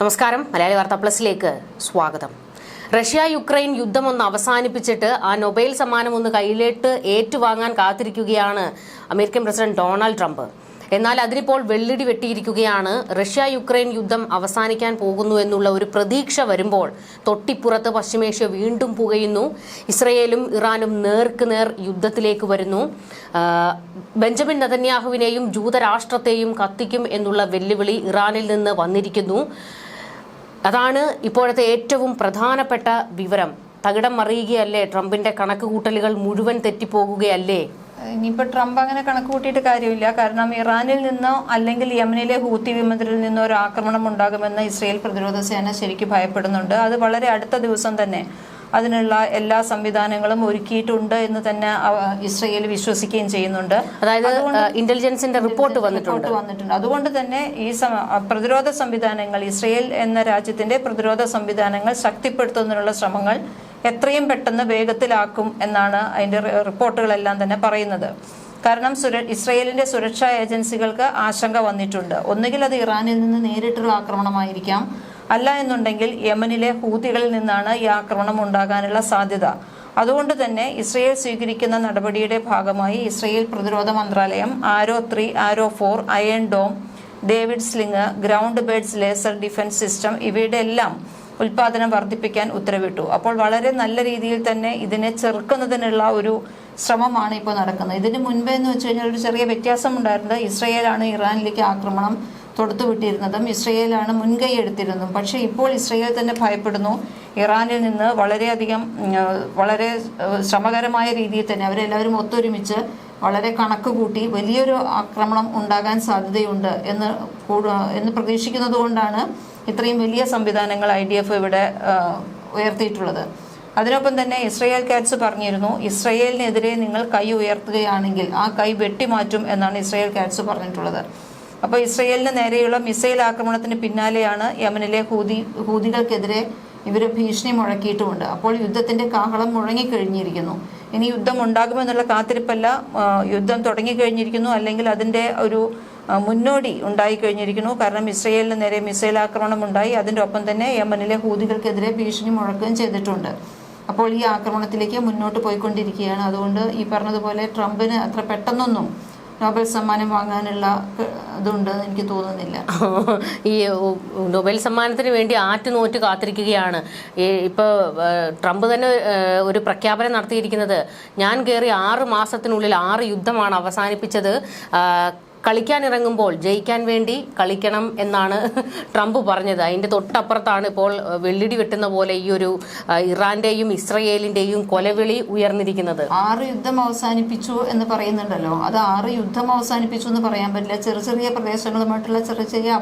നമസ്കാരം. മലയാളി വാർത്താ പ്ലസിലേക്ക് സ്വാഗതം. റഷ്യ യുക്രൈൻ യുദ്ധം ഒന്ന് അവസാനിപ്പിച്ചിട്ട് ആ നൊബേൽ സമ്മാനം ഒന്ന് കയ്യിലേട്ട് ഏറ്റുവാങ്ങാൻ കാത്തിരിക്കുകയാണ് അമേരിക്കൻ പ്രസിഡന്റ് ഡൊണാൾഡ് ട്രംപ്. എന്നാൽ അതിനിപ്പോൾ വെള്ളിടി വെട്ടിയിരിക്കുകയാണ്. റഷ്യ യുക്രൈൻ യുദ്ധം അവസാനിക്കാൻ പോകുന്നു എന്നുള്ള ഒരു പ്രതീക്ഷ വരുമ്പോൾ തൊട്ടിപ്പുറത്ത് പശ്ചിമേഷ്യ വീണ്ടും പുകയുന്നു. ഇസ്രയേലും ഇറാനും നേർക്ക് നേർ യുദ്ധത്തിലേക്ക് വരുന്നു. ബെഞ്ചമിൻ നതന്യാഹുവിനെയും ജൂതരാഷ്ട്രത്തെയും കത്തിക്കും എന്നുള്ള വെല്ലുവിളി ഇറാനിൽ നിന്ന് വന്നിരിക്കുന്നു. അതാണ് ഇപ്പോഴത്തെ ഏറ്റവും പ്രധാനപ്പെട്ട വിവരം. തകിടം മറിയുകയല്ലേ? ട്രംപിന്റെ കണക്ക് കൂട്ടലുകൾ മുഴുവൻ തെറ്റിപ്പോകുകയല്ലേ? ഇനിയിപ്പോ ട്രംപ് അങ്ങനെ കണക്ക് കൂട്ടിയിട്ട് കാര്യമില്ല. കാരണം ഇറാനിൽ നിന്നോ അല്ലെങ്കിൽ യമനിലെ ഹൂത്തി വിമതരിൽ നിന്നോ ഒരു ആക്രമണം ഉണ്ടാകുമെന്ന് ഇസ്രയേൽ പ്രതിരോധ സേന ശരിക്കും ഭയപ്പെടുന്നുണ്ട്. അത് വളരെ അടുത്ത ദിവസം തന്നെ. അതിനുള്ള എല്ലാ സംവിധാനങ്ങളും ഒരുക്കിയിട്ടുണ്ട് എന്ന് തന്നെ ഇസ്രയേൽ വിശ്വസിക്കുകയും ചെയ്യുന്നുണ്ട്. അതായത് ഇന്റലിജൻസിന്റെ റിപ്പോർട്ട് വന്നിട്ടുണ്ട്. വന്നിട്ടുണ്ട്. അതുകൊണ്ട് തന്നെ ഈ പ്രതിരോധ സംവിധാനങ്ങൾ ഇസ്രയേൽ എന്ന രാജ്യത്തിന്റെ പ്രതിരോധ സംവിധാനങ്ങൾ ശക്തിപ്പെടുത്തുന്നതിനുള്ള ശ്രമങ്ങൾ എത്രയും പെട്ടെന്ന് വേഗത്തിലാക്കും എന്നാണ് അതിന്റെ റിപ്പോർട്ടുകളെല്ലാം തന്നെ പറയുന്നത്. കാരണം സുര ഇസ്രയേലിന്റെ സുരക്ഷാ ഏജൻസികൾക്ക് ആശങ്ക വന്നിട്ടുണ്ട്. ഒന്നുകിൽ അത് ഇറാനിൽ നിന്ന് നേരിട്ടുള്ള ആക്രമണമായിരിക്കാം. അല്ല എന്നുണ്ടെങ്കിൽ യമനിലെ ഹൂതികളിൽ നിന്നാണ് ഈ ആക്രമണം ഉണ്ടാകാനുള്ള സാധ്യത. അതുകൊണ്ട് തന്നെ ഇസ്രയേൽ സ്വീകരിക്കുന്ന നടപടിയുടെ ഭാഗമായി ഇസ്രയേൽ പ്രതിരോധ മന്ത്രാലയം Arrow three Arrow four Iron Dome David Sling ground birds laser defence system ഇവയുടെ എല്ലാം ഉൽപാദനം വർദ്ധിപ്പിക്കാൻ ഉത്തരവിട്ടു. അപ്പോൾ വളരെ നല്ല രീതിയിൽ തന്നെ ഇതിനെ ചെറുക്കുന്നതിനുള്ള ഒരു ശ്രമമാണ് ഇപ്പോൾ നടക്കുന്നത്. ഇതിന് മുൻപേ എന്ന് വെച്ച് കഴിഞ്ഞാൽ ഒരു ചെറിയ വ്യത്യാസം ഉണ്ടായിരുന്നത്. ഇസ്രയേലാണ് ഇറാനിലേക്ക് ആക്രമണം തൊടുത്തുവിട്ടിരുന്നതും ഇസ്രയേലാണ് മുൻകൈ എടുത്തിരുന്നതും. പക്ഷേ ഇപ്പോൾ ഇസ്രയേൽ തന്നെ ഭയപ്പെടുന്നു. ഇറാനിൽ നിന്ന് വളരെയധികം വളരെ ശ്രമകരമായ രീതിയിൽ തന്നെ അവരെല്ലാവരും ഒത്തൊരുമിച്ച് വളരെ കണക്ക് കൂട്ടി വലിയൊരു ആക്രമണം ഉണ്ടാകാൻ സാധ്യതയുണ്ട് എന്ന് എന്ന് പ്രതീക്ഷിക്കുന്നത് കൊണ്ടാണ് ഇത്രയും വലിയ സംവിധാനങ്ങൾ ഐ ഡി എഫ് ഇവിടെ ഉയർത്തിയിട്ടുള്ളത്. അതിനൊപ്പം തന്നെ ഇസ്രയേൽ കാറ്റ്സ് പറഞ്ഞിരുന്നു ഇസ്രയേലിനെതിരെ നിങ്ങൾ കൈ ഉയർത്തുകയാണെങ്കിൽ ആ കൈ വെട്ടിമാറ്റും എന്നാണ് ഇസ്രയേൽ കാറ്റ്സ് പറഞ്ഞിട്ടുള്ളത്. അപ്പോൾ ഇസ്രയേലിന് നേരെയുള്ള മിസൈൽ ആക്രമണത്തിന് പിന്നാലെയാണ് യമനിലെ ഹൂതി ഹൂതികൾക്കെതിരെ ഇവർ ഭീഷണി മുഴക്കിയിട്ടുമുണ്ട്. അപ്പോൾ യുദ്ധത്തിന്റെ കാഹളം മുഴങ്ങിക്കഴിഞ്ഞിരിക്കുന്നു. ഇനി യുദ്ധം ഉണ്ടാകുമെന്നുള്ള കാത്തിരിപ്പല്ല യുദ്ധം തുടങ്ങിക്കഴിഞ്ഞിരിക്കുന്നു അല്ലെങ്കിൽ അതിന്റെ ഒരു മുന്നോടി ഉണ്ടായി കഴിഞ്ഞിരിക്കുന്നു കാരണം ഇസ്രയേലിന് നേരെ മിസൈൽ ആക്രമണം ഉണ്ടായി അതിന്റെ ഒപ്പം തന്നെ യമനിലെ ഹൂതികൾക്കെതിരെ ഭീഷണി മുഴക്കുകയും ചെയ്തിട്ടുണ്ട്. അപ്പോൾ ഈ ആക്രമണത്തിലേക്ക് മുന്നോട്ട് പോയിക്കൊണ്ടിരിക്കുകയാണ്. അതുകൊണ്ട് ഈ പറഞ്ഞതുപോലെ ട്രംപിന് അത്ര പെട്ടെന്നൊന്നും നോബൽ സമ്മാനം വാങ്ങാനുള്ള ഇതുണ്ടെന്ന് എനിക്ക് തോന്നുന്നില്ല. ഈ നോബൽ സമ്മാനത്തിന് വേണ്ടി ആറ്റുനോറ്റ് കാത്തിരിക്കുകയാണ്. ഇപ്പോൾ ട്രംപ് തന്നെ ഒരു പ്രഖ്യാപനം നടത്തിയിരിക്കുന്നത്. ഞാൻ കയറി ആറ് മാസത്തിനുള്ളിൽ ആറ് യുദ്ധമാണ് അവസാനിപ്പിച്ചത്. ഇറങ്ങുമ്പോൾ ജയിക്കാൻ വേണ്ടി കളിക്കണം എന്നാണ് ട്രംപ് പറഞ്ഞത്. അതിന്റെ തൊട്ടപ്പുറത്താണ് ഇപ്പോൾ വെള്ളിടി വെട്ടുന്ന പോലെ ഈ ഒരു ഇറാന്റെയും ഇസ്രയേലിന്റെയും കൊലവിളി ഉയർന്നിരിക്കുന്നത്. ആറ് യുദ്ധം അവസാനിപ്പിച്ചു എന്ന് പറയുന്നുണ്ടല്ലോ. അത് ആറ് യുദ്ധം അവസാനിപ്പിച്ചു എന്ന് പറയാൻ പറ്റില്ല. ചെറിയ ചെറിയ പ്രദേശങ്ങളുമായിട്ടുള്ള ചെറിയ ചെറിയ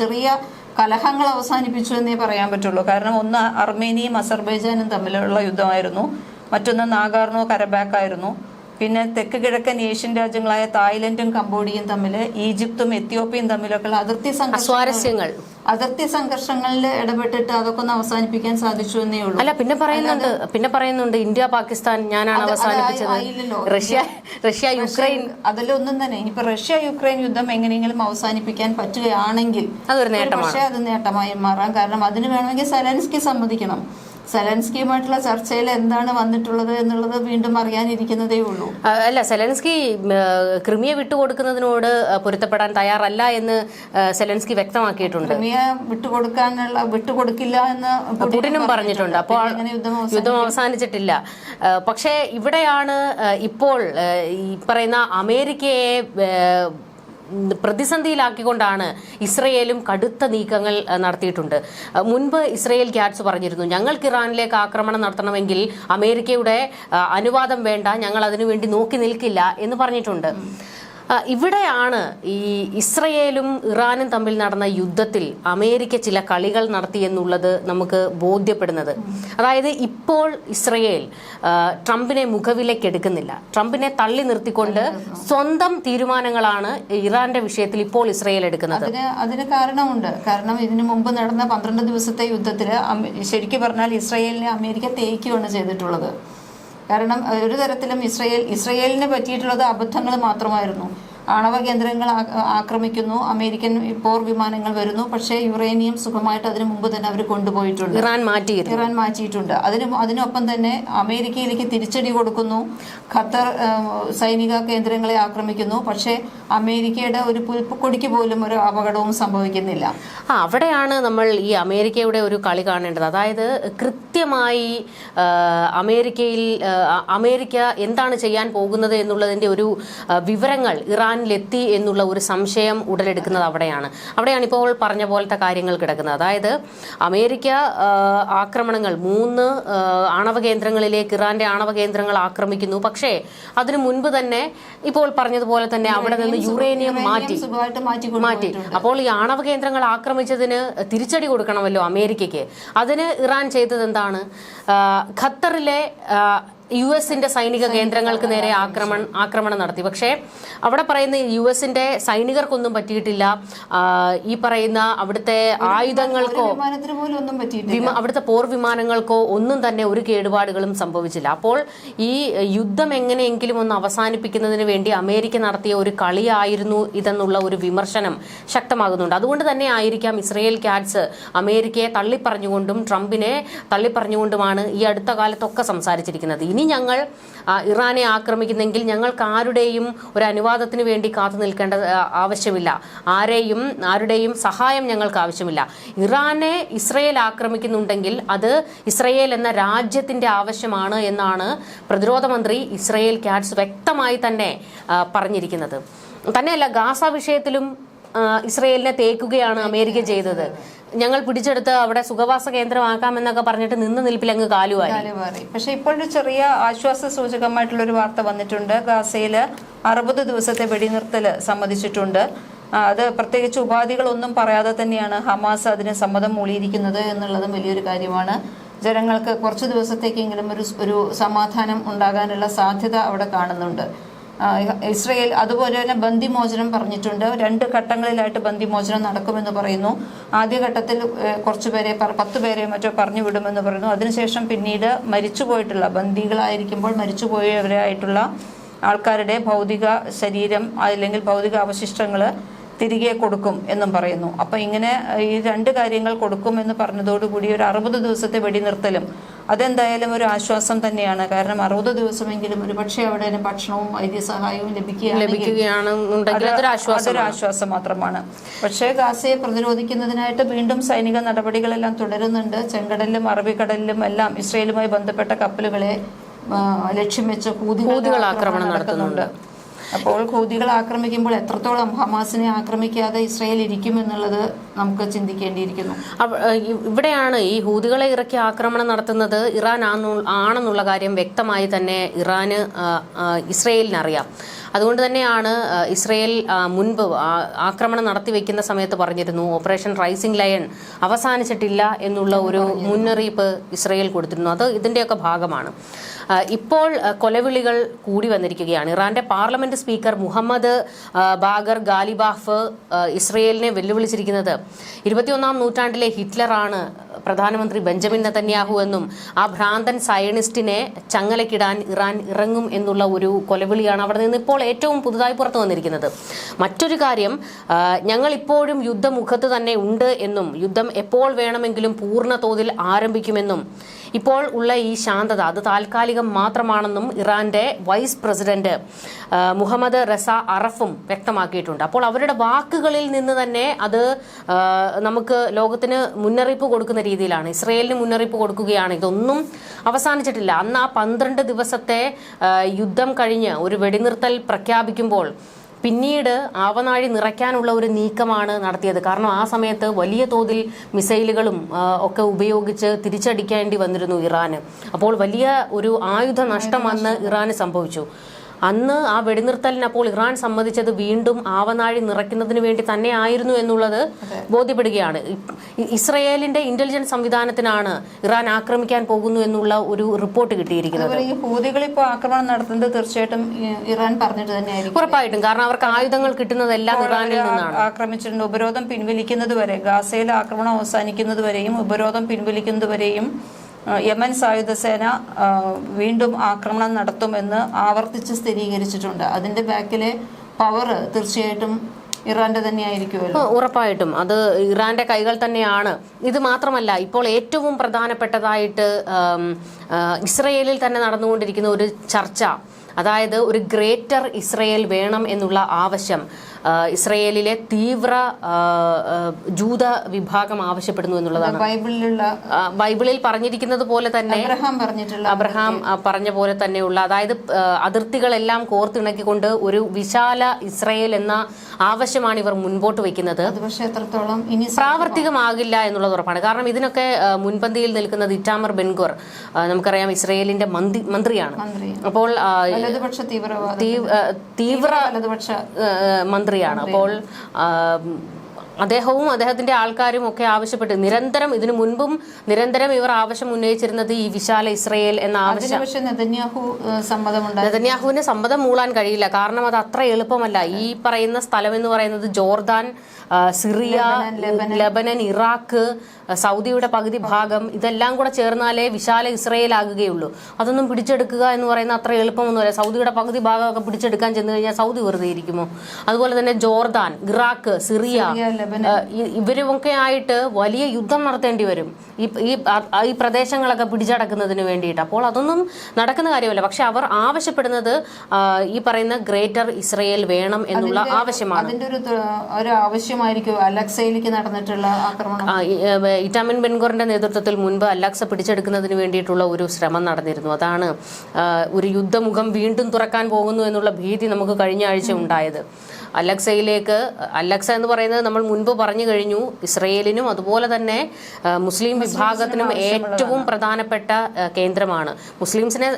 ചെറിയ കലഹങ്ങൾ അവസാനിപ്പിച്ചു എന്നേ പറയാൻ പറ്റുള്ളൂ. കാരണം ഒന്ന് അർമേനിയും അസർബൈജാനും തമ്മിലുള്ള യുദ്ധമായിരുന്നു. മറ്റൊന്ന് നാഗാർണോ കരബാക്ക് ആയിരുന്നു പിന്നെ തെക്ക് കിഴക്കൻ ഏഷ്യൻ രാജ്യങ്ങളായ തായ്ലൻഡും കംബോഡിയയും തമ്മിൽ ഈജിപ്തും എത്യോപ്യയും തമ്മിലൊക്കെയുള്ള അതിർത്തി സംഘർഷങ്ങൾ സ്വാരസ്യങ്ങൾ അതിർത്തി സംഘർഷങ്ങളിൽ ഇടപെട്ടിട്ട് അതൊക്കെ ഒന്ന് അവസാനിപ്പിക്കാൻ സാധിച്ചു എന്നേ ഉള്ളൂ. അല്ല പിന്നെ പറയുന്നുണ്ട്. പിന്നെ പറയുന്നുണ്ട് ഇന്ത്യ പാകിസ്ഥാൻ ഞാനാണ് അവസാനിപ്പിച്ചത്. Russia Russia Ukraine. അതിലൊന്നും തന്നെ. ഇനിയിപ്പോ റഷ്യ യുക്രൈൻ യുദ്ധം എങ്ങനെയെങ്കിലും അവസാനിപ്പിക്കാൻ പറ്റുകയാണെങ്കിൽ അതൊരു നേട്ടമാണ്. പക്ഷേ അത് നേട്ടമായി മാറാം. കാരണം അതിന് വേണമെങ്കിൽ സെലൻസ്കി സമ്മതിക്കണം. സെലൻസ്കിയുമായിട്ടുള്ള ചർച്ചയിൽ എന്താണ് വന്നിട്ടുള്ളത് എന്നുള്ളത് വീണ്ടും അറിയാനിരിക്കുന്നതേ ഉള്ളൂ. അല്ല സെലൻസ്കി ക്രിമിയ വിട്ടുകൊടുക്കുന്നതിനോട് പൊരുത്തപ്പെടാൻ തയ്യാറല്ല എന്ന് സെലൻസ്കി വ്യക്തമാക്കിയിട്ടുണ്ട്. ക്രിമിയ വിട്ടുകൊടുക്കാനുള്ള വിട്ടുകൊടുക്കില്ല എന്ന് പുടിനും പറഞ്ഞിട്ടുണ്ട്. അപ്പോൾ യുദ്ധം? അവസാനിച്ചിട്ടില്ല. പക്ഷേ ഇവിടെയാണ് ഇപ്പോൾ ഈ പറയുന്ന അമേരിക്കയെ പ്രതിസന്ധിയിലാക്കിക്കൊണ്ടാണ് ഇസ്രയേലും കടുത്ത നീക്കങ്ങൾ നടത്തിയിട്ടുണ്ട്. മുൻപ് ഇസ്രയേൽ ക്യാറ്റ്സ് പറഞ്ഞിരുന്നു ഞങ്ങൾക്ക് ഇറാനിലേക്ക് ആക്രമണം നടത്തണമെങ്കിൽ അമേരിക്കയുടെ അനുവാദം വേണ്ട ഞങ്ങൾ അതിനുവേണ്ടി നോക്കി നിൽക്കില്ല എന്ന് പറഞ്ഞിട്ടുണ്ട്. ഇവിടെയാണ് ഈ ഇസ്രയേലും ഇറാനും തമ്മിൽ നടന്ന യുദ്ധത്തിൽ അമേരിക്ക ചില കളികൾ നടത്തി എന്നുള്ളത് നമുക്ക് ബോധ്യപ്പെടുന്നത്. അതായത് ഇപ്പോൾ ഇസ്രയേൽ ട്രംപിനെ മുഖവിലേക്ക് എടുക്കുന്നില്ല. ട്രംപിനെ തള്ളി നിർത്തിക്കൊണ്ട് സ്വന്തം തീരുമാനങ്ങളാണ് ഇറാന്റെ വിഷയത്തിൽ ഇപ്പോൾ ഇസ്രയേൽ എടുക്കുന്നത്. അതിന് കാരണമുണ്ട്. കാരണം ഇതിനു മുമ്പ് നടന്ന പന്ത്രണ്ട് ദിവസത്തെ യുദ്ധത്തിൽ ശരിക്കും പറഞ്ഞാൽ ഇസ്രയേലിനെ അമേരിക്ക തേക്കുകയാണ് ചെയ്തിട്ടുള്ളത്. കാരണം ഒരു തരത്തിലും ഇസ്രയേൽ ഇസ്രയേലിനെ പറ്റിയിട്ടുള്ളത് അബദ്ധങ്ങൾ മാത്രമായിരുന്നു. ആണവ കേന്ദ്രങ്ങൾ ആക്രമിക്കുന്നു. അമേരിക്കൻ പോർ വിമാനങ്ങൾ വരുന്നു. പക്ഷേ യുറേനിയം സുഖമായിട്ട് അതിനു മുമ്പ് തന്നെ അവർ കൊണ്ടുപോയിട്ടുണ്ട്. ഇറാൻ മാറ്റി ഇറാൻ മാറ്റിയിട്ടുണ്ട്. അതിന് അതിനൊപ്പം തന്നെ അമേരിക്കയിലേക്ക് തിരിച്ചടി കൊടുക്കുന്നു. ഖത്തർ സൈനിക കേന്ദ്രങ്ങളെ ആക്രമിക്കുന്നു. പക്ഷേ അമേരിക്കയുടെ ഒരു പുൽപ്പക്കൊടിക്ക് പോലും ഒരു അപകടവും സംഭവിക്കുന്നില്ല. ആ അവിടെയാണ് നമ്മൾ ഈ അമേരിക്കയുടെ ഒരു കളി കാണേണ്ടത്. അതായത് കൃത്യമായി അമേരിക്കയിൽ അമേരിക്ക എന്താണ് ചെയ്യാൻ പോകുന്നത് എന്നുള്ളതിന്റെ ഒരു വിവരങ്ങൾ വിവരങ്ങൾ ഇറാനിലെത്തി എന്നുള്ള ഒരു സംശയം ഉടലെടുക്കുന്നത് അവിടെയാണ്. അവിടെയാണ് ഇപ്പോൾ പറഞ്ഞ പോലത്തെ കാര്യങ്ങൾ കിടക്കുന്നത്. അതായത് അമേരിക്ക ആക്രമണങ്ങൾ മൂന്ന് ആണവ കേന്ദ്രങ്ങളിലേക്ക് ഇറാന്റെ ആണവ കേന്ദ്രങ്ങൾ ആക്രമിക്കുന്നു. പക്ഷേ അതിനു മുൻപ് തന്നെ ഇപ്പോൾ പറഞ്ഞതുപോലെ തന്നെ അവിടെ നിന്ന് യുറേനിയം മാറ്റി മാറ്റി അപ്പോൾ ഈ ആണവ കേന്ദ്രങ്ങൾ ആക്രമിച്ചതിന് തിരിച്ചടി കൊടുക്കണമല്ലോ അമേരിക്കയ്ക്ക്. അതിന് ഇറാൻ ചെയ്തത് എന്താണ്? ഖത്തറിലെ യു എസിന്റെ സൈനിക കേന്ദ്രങ്ങൾക്ക് നേരെ ആക്രമണം ആക്രമണം നടത്തി. പക്ഷേ അവിടെ പറയുന്ന യു എസിന്റെ സൈനികർക്കൊന്നും പറ്റിയിട്ടില്ല. ഈ പറയുന്ന അവിടുത്തെ ആയുധങ്ങൾക്കോ അവിടുത്തെ പോർ വിമാനങ്ങൾക്കോ ഒന്നും തന്നെ ഒരു കേടുപാടുകളും സംഭവിച്ചില്ല. അപ്പോൾ ഈ യുദ്ധം എങ്ങനെയെങ്കിലും ഒന്ന് അവസാനിപ്പിക്കുന്നതിന് വേണ്ടി അമേരിക്ക നടത്തിയ ഒരു കളിയായിരുന്നു ഇതെന്നുള്ള ഒരു വിമർശനം ശക്തമാകുന്നുണ്ട്. അതുകൊണ്ട് തന്നെ ആയിരിക്കാം ഇസ്രയേൽ ക്യാറ്റ്സ് അമേരിക്കയെ തള്ളിപ്പറഞ്ഞുകൊണ്ടും ട്രംപിനെ തള്ളിപ്പറഞ്ഞുകൊണ്ടുമാണ് ഈ അടുത്ത കാലത്തൊക്കെ സംസാരിച്ചിരിക്കുന്നത്. ഇനി ഞങ്ങൾ ഇറാനെ ആക്രമിക്കുന്നെങ്കിൽ ഞങ്ങൾക്ക് ആരുടെയും ഒരു അനുവാദത്തിന് വേണ്ടി കാത്തു നിൽക്കേണ്ട ആവശ്യമില്ല. ആരെയും ആരുടെയും സഹായം ഞങ്ങൾക്ക് ആവശ്യമില്ല. ഇറാനെ ഇസ്രയേൽ ആക്രമിക്കുന്നുണ്ടെങ്കിൽ അത് ഇസ്രയേൽ എന്ന രാജ്യത്തിന്റെ ആവശ്യമാണ് എന്നാണ് പ്രതിരോധ മന്ത്രി ഇസ്രയേൽ ക്യാറ്റ്സ് വ്യക്തമായി തന്നെ പറഞ്ഞിരിക്കുന്നത്. തന്നെയല്ല ഗാസ വിഷയത്തിലും ഇസ്രയേലിനെ തേക്കുകയാണ് അമേരിക്ക ചെയ്തത്. ഞങ്ങൾ പിടിച്ചെടുത്ത് അവിടെ സുഖവാസ കേന്ദ്രമാക്കാമെന്നൊക്കെ പറഞ്ഞിട്ട് നിന്ന് നിൽപ്പിൽ അങ്ങ് കാലുവായി പക്ഷെ ഇപ്പോഴൊരു ചെറിയ ആശ്വാസ സൂചകമായിട്ടുള്ള ഒരു വാർത്ത വന്നിട്ടുണ്ട്. ഗാസയിൽ അറുപത് ദിവസത്തെ വെടിനിർത്തൽ സമ്മതിച്ചിട്ടുണ്ട്. അത് പ്രത്യേകിച്ച് ഉപാധികളൊന്നും പറയാതെ തന്നെയാണ് ഹമാസ് അതിന് സമ്മതം മൂളിയിരിക്കുന്നത് എന്നുള്ളതും വലിയൊരു കാര്യമാണ്. ജനങ്ങൾക്ക് കുറച്ച് ദിവസത്തേക്കെങ്കിലും ഒരു ഒരു സമാധാനം ഉണ്ടാകാനുള്ള സാധ്യത അവിടെ കാണുന്നുണ്ട്. ഇസ്രയേൽ അതുപോലെ തന്നെ ബന്ദിമോചനം പറഞ്ഞിട്ടുണ്ട്. രണ്ട് ഘട്ടങ്ങളിലായിട്ട് ബന്ദിമോചനം നടക്കുമെന്ന് പറയുന്നു. ആദ്യഘട്ടത്തിൽ കുറച്ച് കുറച്ചുപേരെ പ- പത്ത് പേരെ മറ്റോ പറഞ്ഞു വിടുമെന്ന് പറയുന്നു. അതിനുശേഷം പിന്നീട് മരിച്ചുപോയിട്ടുള്ള ബന്ദികളായിരിക്കുമ്പോൾ മരിച്ചുപോയവരായിട്ടുള്ള ആൾക്കാരുടെ ഭൗതിക ശരീരം അല്ലെങ്കിൽ ഭൗതിക അവശിഷ്ടങ്ങൾ തിരികെ കൊടുക്കും എന്നും പറയുന്നു. അപ്പം ഇങ്ങനെ ഈ രണ്ട് കാര്യങ്ങൾ കൊടുക്കും എന്ന് പറഞ്ഞതോടുകൂടി ഒരു അറുപത് ദിവസത്തെ വെടിനിർത്തലും അതെന്തായാലും ഒരു ആശ്വാസം തന്നെയാണ്. കാരണം അറുപത് ദിവസമെങ്കിലും ഒരു പക്ഷേ അവിടെ ഭക്ഷണവും വൈദ്യസഹായവും ലഭിക്കുകയാണെങ്കിൽ ലഭിക്കുകയാണെന്നുണ്ടെങ്കിൽ അതൊരു ആശ്വാസം മാത്രമാണ്. പക്ഷേ ഗാസയെ പ്രതിരോധിക്കുന്നതിനായിട്ട് വീണ്ടും സൈനിക നടപടികളെല്ലാം തുടരുന്നുണ്ട്. ചെങ്കടലിലും അറബിക്കടലിലും എല്ലാം ഇസ്രയേലുമായി ബന്ധപ്പെട്ട കപ്പലുകളെ ലക്ഷ്യം വെച്ച് ആക്രമണം നടത്തുന്നുണ്ട്. അപ്പോൾ കൂതികൾ ആക്രമിക്കുമ്പോൾ എത്രത്തോളം ഹമാസിനെ ആക്രമിക്കാതെ ഇസ്രയേൽ ഇരിക്കുമെന്നുള്ളത് നമുക്ക് ചിന്തിക്കേണ്ടിയിരിക്കുന്നു. ഇവിടെയാണ് ഈ ഹൂതികളെ ഇറക്കി ആക്രമണം നടത്തുന്നത്. ഇറാൻ ആണെന്നുള്ള കാര്യം വ്യക്തമായി തന്നെ ഇറാന് അറിയാം അതുകൊണ്ട് തന്നെയാണ് ഇസ്രയേൽ മുൻപ് ആക്രമണം നടത്തി വെക്കുന്ന സമയത്ത് പറഞ്ഞിരുന്നു ഓപ്പറേഷൻ റൈസിംഗ് ലയൺ അവസാനിച്ചിട്ടില്ല എന്നുള്ള ഒരു മുന്നറിയിപ്പ് ഇസ്രയേൽ കൊടുത്തിരുന്നു. അത് ഇതിന്റെയൊക്കെ ഭാഗമാണ്. ഇപ്പോൾ കൊലവിളികൾ കൂടി വന്നിരിക്കുകയാണ്. ഇറാന്റെ parliament speaker Mohammad Bagher Ghalibaf ഇസ്രയേലിനെ വെല്ലുവിളിച്ചിരിക്കുന്നത് ഇരുപത്തിയൊന്നാം നൂറ്റാണ്ടിലെ ഹിറ്റ്ലറാണ് പ്രധാനമന്ത്രി ബെഞ്ചമിൻ നെതന്യാഹു എന്നും ആ ഭ്രാന്തൻ സയണിസ്റ്റിനെ ചങ്ങലക്കിടാൻ ഇറാൻ ഇറങ്ങും എന്നുള്ള ഒരു കൊലവിളിയാണ് അവിടെ നിന്ന് ഇപ്പോൾ ഏറ്റവും പുതുതായി പുറത്തു വന്നിരിക്കുന്നത്. മറ്റൊരു കാര്യം ഞങ്ങൾ ഇപ്പോഴും യുദ്ധമുഖത്ത് തന്നെ ഉണ്ട് എന്നും യുദ്ധം എപ്പോൾ വേണമെങ്കിലും പൂർണ തോതിൽ ആരംഭിക്കുമെന്നും ഇപ്പോൾ ഉള്ള ഈ ശാന്തത അത് താൽക്കാലികം മാത്രമാണെന്നും ഇറാന്റെ വൈസ് പ്രസിഡന്റ് മുഹമ്മദ് റസ അറഫും വ്യക്തമാക്കിയിട്ടുണ്ട്. അപ്പോൾ അവരുടെ വാക്കുകളിൽ നിന്ന് തന്നെ അത് നമുക്ക് ലോകത്തിന് മുന്നറിയിപ്പ് കൊടുക്കുന്ന രീതിയിലാണ്. ഇസ്രയേലിന് മുന്നറിയിപ്പ് കൊടുക്കുകയാണ്. ഇതൊന്നും അവസാനിച്ചിട്ടില്ല. അന്ന് ആ പന്ത്രണ്ട് ദിവസത്തെ യുദ്ധം കഴിഞ്ഞ് ഒരു വെടിനിർത്തൽ പ്രഖ്യാപിക്കുമ്പോൾ പിന്നീട് ആവനാഴി നിറയ്ക്കാനുള്ള ഒരു നീക്കമാണ് നടത്തിയത്. കാരണം ആ സമയത്ത് വലിയ തോതിൽ മിസൈലുകളും ഒക്കെ ഉപയോഗിച്ച് തിരിച്ചടിക്കേണ്ടി വന്നിരുന്നു ഇറാന്. അപ്പോൾ വലിയ ഒരു ആയുധ നഷ്ടം അന്ന് ഇറാന് സംഭവിച്ചു. അന്ന് ആ വെടിനിർത്തലിന് അപ്പോൾ ഇറാൻ സമ്മതിച്ചത് വീണ്ടും ആവനാഴി നിറയ്ക്കുന്നതിന് വേണ്ടി തന്നെ ആയിരുന്നു എന്നുള്ളത് ബോധ്യപ്പെടുകയാണ്. ഇസ്രയേലിന്റെ ഇന്റലിജൻസ് സംവിധാനത്തിനാണ് ഇറാൻ ആക്രമിക്കാൻ പോകുന്നു എന്നുള്ള ഒരു റിപ്പോർട്ട് കിട്ടിയിരിക്കുന്നത്. ഹൂതികൾ ഇപ്പോൾ ആക്രമണം നടത്തുന്നത് തീർച്ചയായിട്ടും ഇറാൻ പറഞ്ഞിട്ട് തന്നെയായിരിക്കും. ഉറപ്പായിട്ടും. കാരണം അവർക്ക് ആയുധങ്ങൾ കിട്ടുന്നതെല്ലാം ഇറാനിൽ നിന്നാണ്. ആക്രമിച്ചിട്ടുണ്ട്. ഉപരോധം പിൻവലിക്കുന്നത് വരെ ഗാസയിൽ ആക്രമണം അവസാനിക്കുന്നത് വരെയും ഉപരോധം പിൻവലിക്കുന്നത് വരെയും ആ, യമൻ സായുധ സേന വീണ്ടും ആക്രമണം നടത്തുമെന്ന് ആവർത്തിച്ച് സ്ഥിരീകരിച്ചിട്ടുണ്ട്. അതിന്റെ ബാക്കിലെ പവർ തീർച്ചയായിട്ടും ഇറാന്റെ തന്നെ ആയിരിക്കുമല്ലോ ഉറപ്പായിട്ടും. അത് ഇറാന്റെ കൈകൾ തന്നെയാണ്. ഇത് മാത്രമല്ല ഇപ്പോൾ ഏറ്റവും പ്രധാനപ്പെട്ടതായിട്ട് ഇസ്രയേലിൽ തന്നെ നടന്നുകൊണ്ടിരിക്കുന്ന ഒരു ചർച്ച അതായത് ഒരു ഗ്രേറ്റർ ഇസ്രയേൽ വേണം എന്നുള്ള ആവശ്യം ഇസ്രയേലിലെ തീവ്ര ജൂത വിഭാഗം ആവശ്യപ്പെടുന്നു എന്നുള്ളതാണ്. ബൈബിളിലുള്ള ബൈബിളിൽ പറഞ്ഞിരിക്കുന്നത് പോലെ തന്നെ അബ്രഹാം പറഞ്ഞിട്ടുള്ള അബ്രഹാം പറഞ്ഞ പോലെ തന്നെയുള്ള അതായത് അതിർത്തികളെല്ലാം കോർത്തിണക്കിക്കൊണ്ട് ഒരു വിശാല ഇസ്രയേൽ എന്ന ആവശ്യമാണ് ഇവർ മുൻപോട്ട് വെക്കുന്നത് പക്ഷെ എത്രത്തോളം ഇനി പ്രാവർത്തികമാകില്ല എന്നുള്ളത് ഉറപ്പാണ്. കാരണം ഇതിനൊക്കെ മുൻപന്തിയിൽ നിൽക്കുന്നത് ഇറ്റാമർ ബെൻഗോർ നമുക്കറിയാം ഇസ്രയേലിന്റെ മന്ത്രി മന്ത്രിയാണ്. അപ്പോൾ വലതുപക്ഷ തീവ്ര വലതുപക്ഷ മന്ത്രിയാണ്. അപ്പോൾ അദ്ദേഹവും അദ്ദേഹത്തിന്റെ ആൾക്കാരും ഒക്കെ ആവശ്യപ്പെട്ട് നിരന്തരം ഇതിനു മുൻപും നിരന്തരം ഇവർ ആവശ്യം ഉന്നയിച്ചിരുന്നത് ഈ വിശാല ഇസ്രയേൽ എന്ന ആവശ്യം നെതന്യാഹുവിന് സമ്മതം മൂളാൻ കഴിയില്ല. കാരണം അത് അത്ര എളുപ്പമല്ല. ഈ പറയുന്ന സ്ഥലം എന്ന് പറയുന്നത് ജോർദാൻ സിറിയ ലബനൻ ഇറാഖ് സൗദിയുടെ പകുതി ഭാഗം ഇതെല്ലാം കൂടെ ചേർന്നാലേ വിശാല ഇസ്രയേൽ ആകുകയുള്ളൂ അതൊന്നും പിടിച്ചെടുക്കുക എന്ന് പറയുന്ന അത്ര എളുപ്പമൊന്നുമല്ല. സൗദിയുടെ പകുതി ഭാഗമൊക്കെ പിടിച്ചെടുക്കാൻ ചെന്ന് കഴിഞ്ഞാൽ സൗദി വെറുതെ ഇരിക്കുമോ? അതുപോലെ തന്നെ ജോർദാൻ ഇറാഖ് സിറിയ ഇവരുമൊക്കെ ആയിട്ട് വലിയ യുദ്ധം നടത്തേണ്ടി വരും. ഈ ഈ പ്രദേശങ്ങളൊക്കെ പിടിച്ചടക്കുന്നതിന് വേണ്ടിയിട്ട്. അപ്പോൾ അതൊന്നും നടക്കുന്ന കാര്യമല്ല. പക്ഷെ അവർ ആവശ്യപ്പെടുന്നത് ഈ പറയുന്ന ഗ്രേറ്റർ ഇസ്രയേൽ വേണം എന്നുള്ള ആവശ്യമാണ്. അതിന്റെ ഒരു ഒരു ആവശ്യമായിരിക്കും. അലക്സയിലേക്ക് നടന്നിട്ടുള്ള ആക്രമണം. ഇറ്റാമിൻ ബെൻഗോറിന്റെ നേതൃത്വത്തിൽ മുൻപ് അലക്സ പിടിച്ചെടുക്കുന്നതിന് വേണ്ടിയിട്ടുള്ള ഒരു ശ്രമം നടന്നിരുന്നു. അതാണ് ഒരു യുദ്ധമുഖം വീണ്ടും തുറക്കാൻ പോകുന്നു എന്നുള്ള ഭീതി നമുക്ക് കഴിഞ്ഞ ആഴ്ച ഉണ്ടായത്. അലക്സയിലേക്ക് അലക്സ എന്ന് പറയുന്നത് നമ്മൾ മുൻപ് പറഞ്ഞു കഴിഞ്ഞു ഇസ്രയേലിനും അതുപോലെ തന്നെ മുസ്ലിം വിഭാഗത്തിനും ഏറ്റവും പ്രധാനപ്പെട്ട കേന്ദ്രമാണ്. മുസ്ലിംസിനെ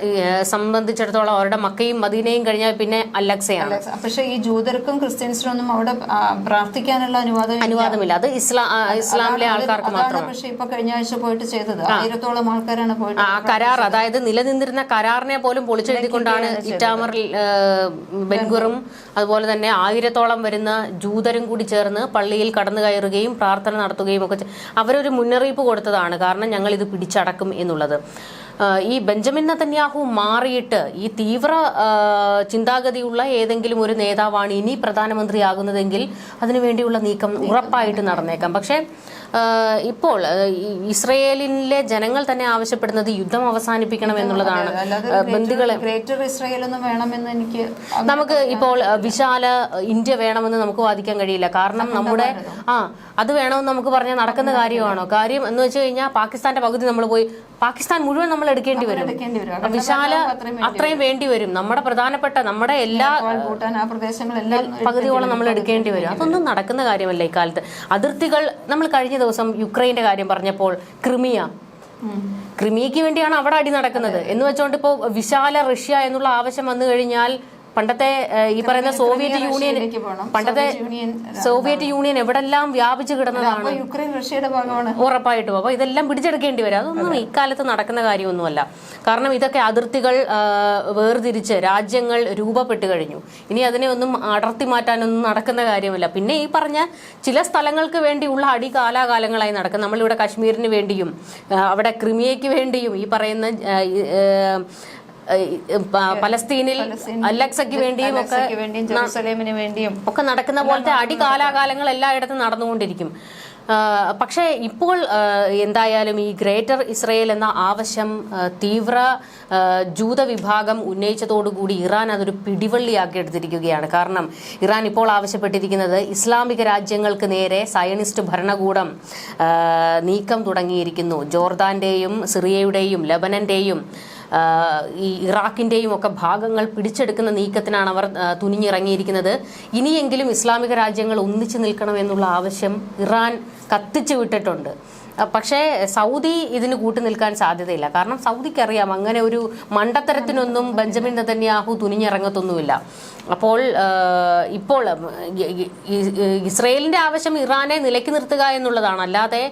സംബന്ധിച്ചിടത്തോളം അവരുടെ മക്കയും മദീനയും കഴിഞ്ഞാൽ പിന്നെ അലക്സയാണ്. പക്ഷേ ഈ ജൂതർക്കും ക്രിസ്ത്യൻസിനും ഒന്നും അവിടെ പ്രാർത്ഥിക്കാനുള്ള അനുവാദം അനുവാദമില്ല. അത് ഇസ്ലാം ഇസ്ലാമിലെ ആൾക്കാർക്ക് മാത്രം പക്ഷേ ഇപ്പൊ കഴിഞ്ഞ ആഴ്ച പോയിട്ട് ചെയ്തത്. ആയിരത്തോളം ആൾക്കാരാണ് പോയിട്ട് ആ കരാർ അതായത് നിലനിന്നിരുന്ന കരാറിനെ പോലും പൊളിച്ചെഴുതിക്കൊണ്ടാണ് ഇറ്റാമറിൽ ബെൻഗുറും അതുപോലെ തന്നെ ആയിരത്തോളം വരുന്ന ജൂതരും കൂടി ചേർന്ന് പള്ളിയിൽ കടന്നു കയറുകയും പ്രാർത്ഥന നടത്തുകയും ഒക്കെ അവരൊരു മുന്നറിയിപ്പ് കൊടുത്തതാണ്. കാരണം ഞങ്ങൾ ഇത് പിടിച്ചടക്കും എന്നുള്ളത്. ഈ ബെഞ്ചമിൻ നത്തന്യാഹു മാറിയിട്ട് ഈ തീവ്ര ചിന്താഗതിയുള്ള ഏതെങ്കിലും ഒരു നേതാവാണ് ഇനി പ്രധാനമന്ത്രിയാകുന്നതെങ്കിൽ അതിനുവേണ്ടിയുള്ള നീക്കം ഉറപ്പായിട്ട് നടന്നേക്കാം. പക്ഷേ ഇപ്പോൾ ഇസ്രയേലിലെ ജനങ്ങൾ തന്നെ ആവശ്യപ്പെടുന്നത് യുദ്ധം അവസാനിപ്പിക്കണം എന്നുള്ളതാണ്. ബന്ധുക്കളെ ഗ്രേറ്റർ ഇസ്രയേൽ ഒന്നും വേണമെന്ന് എനിക്ക് നമുക്ക് ഇപ്പോൾ വിശാല ഇന്ത്യ വേണമെന്ന് നമുക്ക് വാദിക്കാൻ കഴിയില്ല. കാരണം നമ്മുടെ ആ അത് വേണമെന്ന് നമുക്ക് പറഞ്ഞാൽ നടക്കുന്ന കാര്യമാണോ? കാര്യം എന്ന് വെച്ച് കഴിഞ്ഞാൽ പാകിസ്ഥാന്റെ പകുതി നമ്മൾ പോയി പാകിസ്ഥാൻ മുഴുവൻ നമ്മൾ എടുക്കേണ്ടി വരും. വിശാല അത്രയും വേണ്ടി വരും. നമ്മുടെ പ്രധാനപ്പെട്ട നമ്മുടെ എല്ലാ പകുതിയോളം നമ്മൾ എടുക്കേണ്ടി വരും. അതൊന്നും നടക്കുന്ന കാര്യമല്ല ഇക്കാലത്ത് അതിർത്തികൾ നമ്മൾ കഴിഞ്ഞ ദിവസം യുക്രൈന്റെ കാര്യം പറഞ്ഞപ്പോൾ ക്രിമിയ. ക്രിമിയയ്ക്ക് വേണ്ടിയാണ് അവിടെ അടി നടക്കുന്നത്. എന്ന് വെച്ചുകൊണ്ട് ഇപ്പോൾ വിശാല റഷ്യ എന്നുള്ള ആവശ്യം വന്നു കഴിഞ്ഞാൽ പണ്ടത്തെ ഈ പറയുന്ന സോവിയറ്റ് യൂണിയൻ പണ്ടത്തെ സോവിയറ്റ് യൂണിയൻ സോവിയറ്റ് യൂണിയൻ എവിടെല്ലാം വ്യാപിച്ചു കിടന്നതാണ്. യുക്രൈൻ റഷ്യയുടെ ഭാഗമാണ്. ഉറപ്പായിട്ടും. അപ്പോൾ ഇതെല്ലാം പിടിച്ചെടുക്കേണ്ടി വരും. അതൊന്നും ഇക്കാലത്ത് നടക്കുന്ന കാര്യമൊന്നുമല്ല. കാരണം ഇതൊക്കെ അതിർത്തികൾ വേർതിരിച്ച് രാജ്യങ്ങൾ രൂപപ്പെട്ട് കഴിഞ്ഞു. ഇനി അതിനെ ഒന്നും അടർത്തി മാറ്റാനൊന്നും നടക്കുന്ന കാര്യമല്ല. പിന്നെ ഈ പറഞ്ഞ ചില സ്ഥലങ്ങൾക്ക് വേണ്ടിയുള്ള അടി കാലാകാലങ്ങളായി നടക്കും. നമ്മളിവിടെ കാശ്മീരിന് വേണ്ടിയും അവിടെ ക്രിമിയയ്ക്ക് വേണ്ടിയും ഈ പറയുന്ന പലസ്തീനിൽ അലക്സയ്ക്ക് വേണ്ടിയും ഒക്കെ ജെറുസലേമിന് വേണ്ടിയും ഒക്കെ നടക്കുന്ന പോലത്തെ അടി കാലാകാലങ്ങൾ എല്ലായിടത്തും നടന്നുകൊണ്ടിരിക്കും. പക്ഷേ ഇപ്പോൾ എന്തായാലും ഈ ഗ്രേറ്റർ ഇസ്രയേൽ എന്ന ആവശ്യം തീവ്ര ജൂത വിഭാഗം ഉന്നയിച്ചതോടുകൂടി ഇറാൻ അതൊരു പിടിവള്ളിയാക്കി എടുത്തിരിക്കുകയാണ്. കാരണം ഇറാൻ ഇപ്പോൾ ആവശ്യപ്പെട്ടിരിക്കുന്നത് ഇസ്ലാമിക രാജ്യങ്ങൾക്ക് നേരെ സയനിസ്റ്റ് ഭരണകൂടം നീക്കം തുടങ്ങിയിരിക്കുന്നു. ജോർദാന്റെയും സിറിയയുടെയും ലബനന്റെയും ഈ ഇറാഖിന്റെയും ഒക്കെ ഭാഗങ്ങൾ പിടിച്ചെടുക്കുന്ന നീക്കത്തിനാണ് അവർ തുനിഞ്ഞിറങ്ങിയിരിക്കുന്നത്. ഇനിയെങ്കിലും ഇസ്ലാമിക രാജ്യങ്ങൾ ഒന്നിച്ചു നിൽക്കണമെന്നുള്ള ആവശ്യം ഇറാൻ കത്തിച്ചു വിട്ടിട്ടുണ്ട്. പക്ഷേ സൗദി ഇതിന് കൂട്ടു നിൽക്കാൻ സാധ്യതയില്ല. കാരണം സൗദിക്ക് അറിയാം അങ്ങനെ ഒരു മണ്ടത്തരത്തിനൊന്നും ബെഞ്ചമിൻ നെതന്യാഹു തുനിഞ്ഞിറങ്ങത്തൊന്നുമില്ല. അപ്പോൾ ഇപ്പോൾ ഇസ്രയേലിന്റെ ആവശ്യം ഇറാനെ നിലയ്ക്ക് നിർത്തുക എന്നുള്ളതാണ്. അല്ലാതെ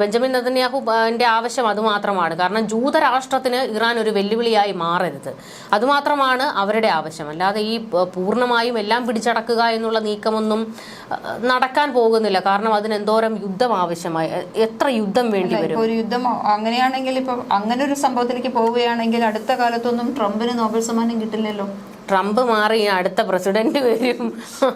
ബെഞ്ചമിൻ നെതന്യാഹുവിന്റെ ആവശ്യം അതുമാത്രമാണ് കാരണം ജൂതരാഷ്ട്രത്തിന് ഇറാൻ ഒരു വെല്ലുവിളിയായി മാറരുത്. അതുമാത്രമാണ് അവരുടെ ആവശ്യം. അല്ലാതെ ഈ പൂർണമായും എല്ലാം പിടിച്ചടക്കുക എന്നുള്ള നീക്കമൊന്നും നടക്കാൻ പോകുന്നില്ല. കാരണം അതിന് എന്തോരം യുദ്ധം ആവശ്യമായി. എത്ര യുദ്ധം വേണ്ടി വരും? ഒരു യുദ്ധം അങ്ങനെയാണെങ്കിൽ ഇപ്പൊ അങ്ങനെ ഒരു സംഭവത്തിലേക്ക് പോവുകയാണെങ്കിൽ അടുത്ത കാലത്തൊന്നും ട്രംപിന് നോബൽ സമ്മാനം കിട്ടില്ലല്ലോ. ട്രംപ് മാറി അടുത്ത പ്രസിഡന്റ് വരും.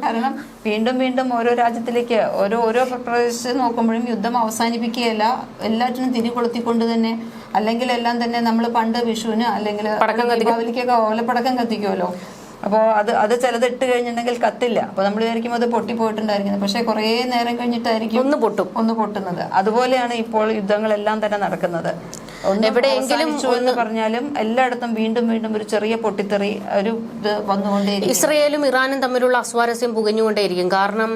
കാരണം വീണ്ടും വീണ്ടും ഓരോ രാജ്യത്തിലേക്ക് ഓരോ ഓരോ പ്രദേശത്ത് നോക്കുമ്പോഴും യുദ്ധം അവസാനിപ്പിക്കുകയല്ല. എല്ലാറ്റിനും തിരികൊളുത്തിക്കൊണ്ട് തന്നെ അല്ലെങ്കിൽ എല്ലാം തന്നെ നമ്മൾ പണ്ട് വിഷുവിന് അല്ലെങ്കിൽ ദീപാവലിക്കൊക്കെ ഓലപ്പടക്കം കത്തിക്കുമല്ലോ. അപ്പോൾ അത് അത് ചിലത് ഇട്ട് കഴിഞ്ഞിട്ടുണ്ടെങ്കിൽ കത്തില്ല. അപ്പോൾ നമ്മൾ വിചാരിക്കും അത് പൊട്ടിപ്പോയിട്ടുണ്ടായിരിക്കുന്നത് പക്ഷേ കുറേ നേരം കഴിഞ്ഞിട്ടായിരിക്കും ഒന്ന് പൊട്ടും. ഒന്ന് പൊട്ടുന്നത്. അതുപോലെയാണ് ഇപ്പോൾ യുദ്ധങ്ങളെല്ലാം തന്നെ നടക്കുന്നത്. എവിടെയെങ്കിലും എന്ന് പറഞ്ഞാലും എല്ലായിടത്തും വീണ്ടും വീണ്ടും ഒരു ചെറിയ പൊട്ടിത്തെറി ഒരു ഇത് വന്നുകൊണ്ടേ ഇസ്രയേലും ഇറാനും തമ്മിലുള്ള അസ്വാരസ്യം പുകഞ്ഞുകൊണ്ടേയിരിക്കും. കാരണം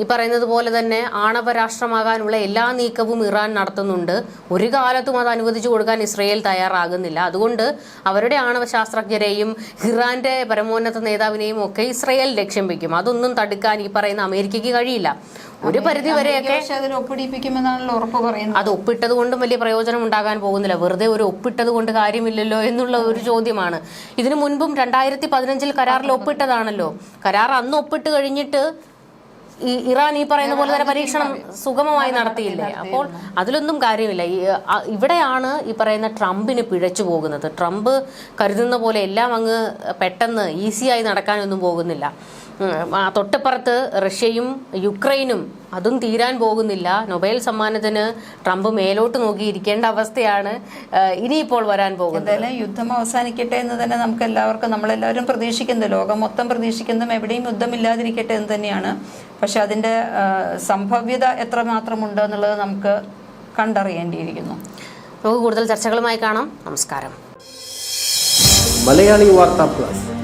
ഈ പറയുന്നത് പോലെ തന്നെ ആണവ രാഷ്ട്രമാകാനുള്ള എല്ലാ നീക്കവും ഇറാൻ നടത്തുന്നുണ്ട്. ഒരു കാലത്തും അത് അനുവദിച്ചു കൊടുക്കാൻ ഇസ്രയേൽ തയ്യാറാകുന്നില്ല. അതുകൊണ്ട് അവരുടെ ആണവ ശാസ്ത്രജ്ഞരെയും ഇറാന്റെ പരമോന്നത നേതാവിനെയും ഒക്കെ ഇസ്രയേൽ ലക്ഷ്യം വെക്കും. അതൊന്നും തടുക്കാൻ ഈ പറയുന്ന അമേരിക്കയ്ക്ക് കഴിയില്ല. ഒരു പരിധി വരെയൊക്കെ ഒപ്പിടിപ്പിക്കുമെന്നാണല്ലോ ഉറപ്പ് പറയുന്നത്. അത് ഒപ്പിട്ടത് കൊണ്ടും വലിയ പ്രയോജനം ഉണ്ടാകാൻ പോകുന്നില്ല. വെറുതെ ഒരു ഒപ്പിട്ടത് കൊണ്ട് കാര്യമില്ലല്ലോ എന്നുള്ള ഒരു ചോദ്യമാണ്. ഇതിനു മുൻപും രണ്ടായിരത്തി പതിനഞ്ചിൽ കരാറിൽ ഒപ്പിട്ടതാണല്ലോ. കരാർ അന്ന് ഒപ്പിട്ട് കഴിഞ്ഞിട്ട് ഈ ഇറാൻ ഈ പറയുന്ന പോലെ തന്നെ പരീക്ഷണം സുഗമമായി നടത്തിയില്ലേ? അപ്പോൾ അതിലൊന്നും കാര്യമില്ല. ഈ, ഇവിടെയാണ് ഈ പറയുന്ന ട്രംപിന് പിഴച്ചു പോകുന്നത്. ട്രംപ് കരുതുന്ന പോലെ എല്ലാം അങ്ങ് പെട്ടെന്ന് ഈസിയായി നടക്കാനൊന്നും പോകുന്നില്ല. തൊട്ടിപ്പുറത്ത് റഷ്യയും യുക്രൈനും അതും തീരാൻ പോകുന്നില്ല. നൊബേൽ സമ്മാനത്തിന് ട്രംപ് മേലോട്ട് നോക്കിയിരിക്കേണ്ട അവസ്ഥയാണ് ഇനിയിപ്പോൾ വരാൻ പോകുന്നത്. എന്തായാലും യുദ്ധം അവസാനിക്കട്ടെ എന്ന് തന്നെ നമുക്ക് എല്ലാവർക്കും നമ്മളെല്ലാവരും പ്രതീക്ഷിക്കുന്നു. ലോകം മൊത്തം പ്രതീക്ഷിക്കുന്നതും എവിടെയും യുദ്ധമില്ലാതിരിക്കട്ടെ എന്ന് തന്നെയാണ്. പക്ഷെ അതിന്റെ സംഭവ്യത എത്രമാത്രമുണ്ട് എന്നുള്ളത് നമുക്ക് കണ്ടറിയേണ്ടിയിരിക്കുന്നു. നമുക്ക് കൂടുതൽ ചർച്ചകളുമായി കാണാം. നമസ്കാരം. Malayali Vartha plus.